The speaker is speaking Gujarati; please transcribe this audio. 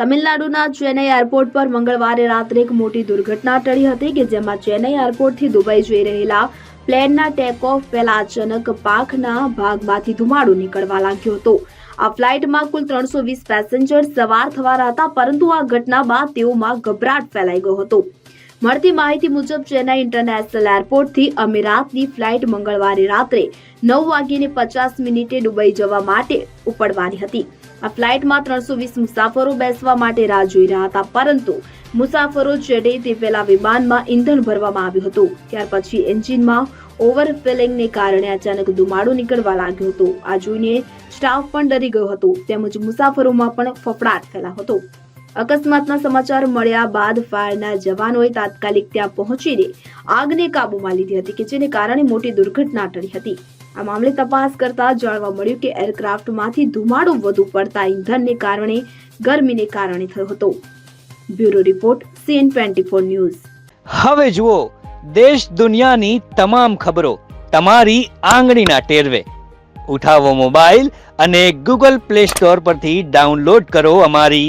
તમિલનાડુના ચેન્નઈ એરપોર્ટ પર મંગળવારે રાત્રે એક મોટી દુર્ઘટના ટળી હતી કે જેમાં ચેન્નઈ એરપોર્ટથી દુબઈ જઈ રહેલા પ્લેનના ટેક ઓફ પહેલા અચાનક પાકના ભાગમાંથી ધુમાડો નીકળવા લાગ્યો હતો. આ ફ્લાઇટમાં કુલ ત્રણસો વીસ પેસેન્જર સવાર થવાના હતા, પરંતુ આ ઘટના બાદ તેઓમાં ગભરાટ ફેલાઈ ગયો હતો. મળતી માહિતી મુજબ, ચેન્નાઈ ઇન્ટરનેશનલ એરપોર્ટથી અમીરાતની ફ્લાઇટ મંગળવારે રાત્રે નવ વાગ્યે પચાસ મિનિટે દુબઈ જવા માટે ઉપડવાની હતી. આ ફ્લાઇટમાં ત્રણસો વીસ મુસાફરો બેસવા માટે રાહ જોઈ રહ્યા હતા, પરંતુ મુસાફરો ચડે તે પહેલા વિમાનમાં ઇંધણ ભરવામાં આવ્યું હતું. ત્યાર પછી એન્જિનમાં ઓવરફિલિંગને કારણે અચાનક ધુમાડો નીકળવા લાગ્યો હતો. આ જોઈને સ્ટાફ પણ ડરી ગયો હતો, તેમજ મુસાફરોમાં પણ ફફડાટ ફેલાયો હતો. અકસ્માતના સમાચાર મળ્યા બાદ ફાયરના જવાનોએ તાત્કાલિક ત્યાં પહોંચીને આગને કાબૂમાં લીધી હતી કે જેને કારણે મોટી દુર્ઘટના ટળી હતી. આ મામલે તપાસ કરતા જાણવા મળ્યું કે એરક્રાફ્ટમાંથી ધુમાડો વધુ પડતા ઈંધણને કારણે ગરમીને કારણે થયો હતો. Bureau report, CN twenty four news. હવે જુઓ, દેશ દુનિયાની તમામ ખબરો તમારી આંગળીના ટેરવે. ઉઠાવો મોબાઈલ અને ગૂગલ પ્લે સ્ટોર પરથી ડાઉનલોડ કરો અમારી